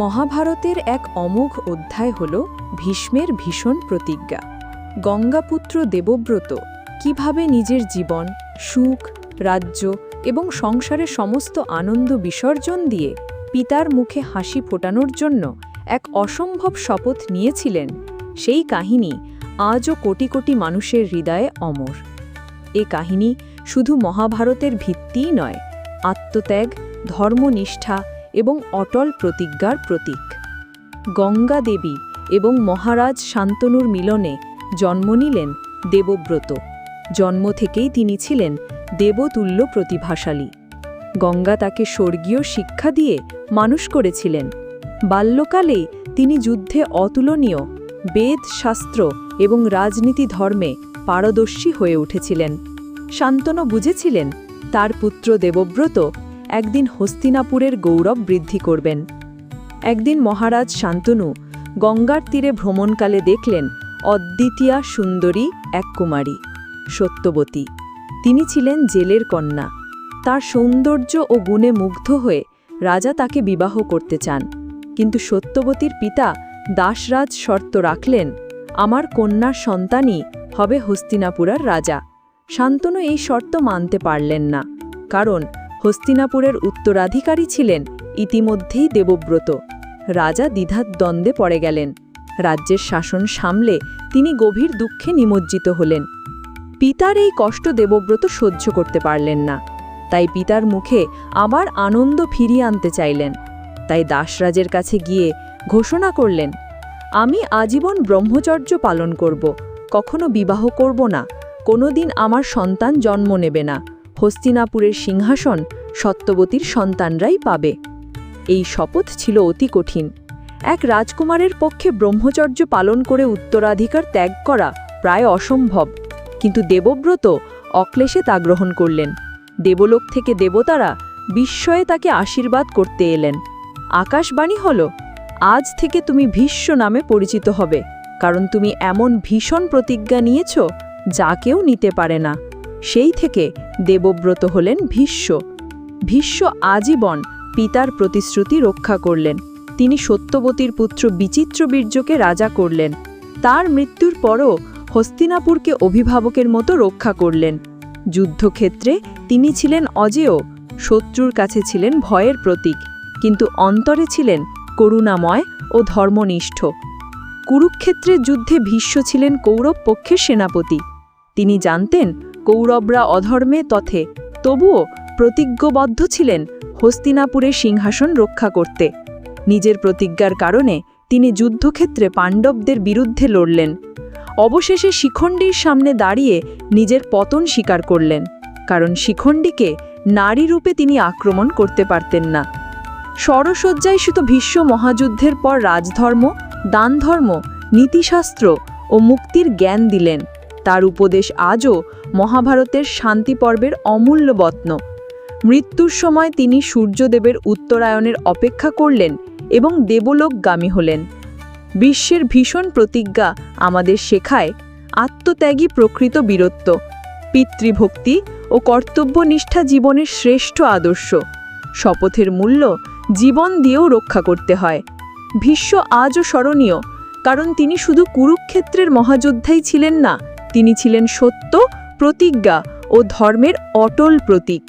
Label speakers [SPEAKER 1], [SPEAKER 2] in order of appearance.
[SPEAKER 1] মহাভারতের এক অমোঘ অধ্যায় হল ভীষ্মের ভীষণ প্রতিজ্ঞা। গঙ্গাপুত্র দেবব্রত কীভাবে নিজের জীবন, সুখ, রাজ্য এবং সংসারের সমস্ত আনন্দ বিসর্জন দিয়ে পিতার মুখে হাসি ফোটানোর জন্য এক অসম্ভব শপথ নিয়েছিলেন, সেই কাহিনী আজও কোটি কোটি মানুষের হৃদয়ে অমর। এ কাহিনী শুধু মহাভারতের ভিত্তিই নয়, আত্মত্যাগ, ধর্মনিষ্ঠা এবং অটল প্রতিজ্ঞার প্রতীক। গঙ্গা দেবী এবং মহারাজ শান্তনুর মিলনে জন্ম নিলেন দেবব্রত। জন্ম থেকেই তিনি ছিলেন দেবতুল্য প্রতিভাশালী। গঙ্গা তাকে স্বর্গীয় শিক্ষা দিয়ে মানুষ করেছিলেন। বাল্যকালেই তিনি যুদ্ধে অতুলনীয় বেদ শাস্ত্র এবং রাজনীতি ধর্মে পারদর্শী হয়ে উঠেছিলেন। শান্তনু বুঝেছিলেন, তার পুত্র দেবব্রত একদিন হস্তিনাপুরের গৌরব বৃদ্ধি করবেন। একদিন মহারাজ শান্তনু গঙ্গার তীরে ভ্রমণকালে দেখলেন অদ্বিতীয়া সুন্দরী এক কুমারী, সত্যবতী। তিনি ছিলেন জেলের কন্যা। তার সৌন্দর্য ও গুণে মুগ্ধ হয়ে রাজা তাকে বিবাহ করতে চান। কিন্তু সত্যবতীর পিতা দাসরাজ শর্ত রাখলেন, আমার কন্যার সন্তানই হবে হস্তিনাপুরার রাজা। শান্তনু এই শর্ত মানতে পারলেন না। কারণ হস্তিনাপুরের উত্তরাধিকারী ছিলেন, ইতিমধ্যেই দেবব্রত। রাজা দ্বিধার দ্বন্দ্বে পড়ে গেলেন। রাজ্যের শাসন সামলে তিনি গভীর দুঃখে নিমজ্জিত হলেন। পিতার এই কষ্ট দেবব্রত সহ্য করতে পারলেন না। তাই পিতার মুখে আবার আনন্দ ফিরিয়ে আনতে চাইলেন। তাই দাসরাজের কাছে গিয়ে ঘোষণা করলেন, আমি আজীবন ব্রহ্মচর্য পালন করব, কখনো বিবাহ করব না, কোনোদিন আমার সন্তান জন্ম নেবে না। হস্তিনাপুরের সিংহাসন সত্যবতীর সন্তানরাই পাবে। এই শপথ ছিল অতি কঠিন। এক রাজকুমারের পক্ষে ব্রহ্মচর্য পালন করে উত্তরাধিকার ত্যাগ করা প্রায় অসম্ভব। কিন্তু দেবব্রত অক্লেশে তা গ্রহণ করলেন। দেবলোক থেকে দেবতারা বিস্ময়ে তাকে আশীর্বাদ করতে এলেন। আকাশবাণী হল, আজ থেকে তুমি ভীষ্ম নামে পরিচিত হবে, কারণ তুমি এমন ভীষণ প্রতিজ্ঞা নিয়েছ যা কেউ নিতে পারে না। সেই থেকে দেবব্রত হলেন ভীষ্ম। ভীষ্ম আজীবন পিতার প্রতিশ্রুতি রক্ষা করলেন। তিনি সত্যবতীর পুত্র বিচিত্রবীর্যকে রাজা করলেন। তার মৃত্যুর পরও হস্তিনাপুরকে অভিভাবকের মতো রক্ষা করলেন। যুদ্ধক্ষেত্রে তিনি ছিলেন অজেয়, শত্রুর কাছে ছিলেন ভয়ের প্রতীক, কিন্তু অন্তরে ছিলেন করুণাময় ও ধর্মনিষ্ঠ। কুরুক্ষেত্রের যুদ্ধে ভীষ্ম ছিলেন কৌরব পক্ষের সেনাপতি। তিনি জানতেন কৌরবরা অধর্মে তথে, তবুও প্রতিজ্ঞবদ্ধ ছিলেন হস্তিনাপুরে সিংহাসন রক্ষা করতে। নিজের প্রতিজ্ঞার কারণে তিনি যুদ্ধক্ষেত্রে পাণ্ডবদের বিরুদ্ধে লড়লেন। অবশেষে শিখণ্ডীর সামনে দাঁড়িয়ে নিজের পতন স্বীকার করলেন, কারণ শিখণ্ডীকে নারী রূপে তিনি আক্রমণ করতে পারতেন না। সরসজ্জায় শুধু ভীষ্ম মহাযুদ্ধের পর রাজধর্ম, দানধর্ম, নীতিশাস্ত্র ও মুক্তির জ্ঞান দিলেন। তার উপদেশ আজও মহাভারতের শান্তি পর্বের অমূল্য বত্ন। মৃত্যুর সময় তিনি সূর্যদেবের উত্তরায়ণের অপেক্ষা করলেন এবং দেবলোকগামী হলেন। বিশ্বের ভীষণ প্রতিজ্ঞা আমাদের শেখায় আত্মত্যাগী প্রকৃত বীরত্ব, পিতৃভক্তি ও কর্তব্যনিষ্ঠা জীবনের শ্রেষ্ঠ আদর্শ। শপথের মূল্য জীবন দিয়েও রক্ষা করতে হয়। ভীষ্ম আজও স্মরণীয়, কারণ তিনি শুধু কুরুক্ষেত্রের মহাযোদ্ধাই ছিলেন না, তিনি ছিলেন সত্য প্রতিজ্ঞা ও ধর্মের অটল প্রতীক।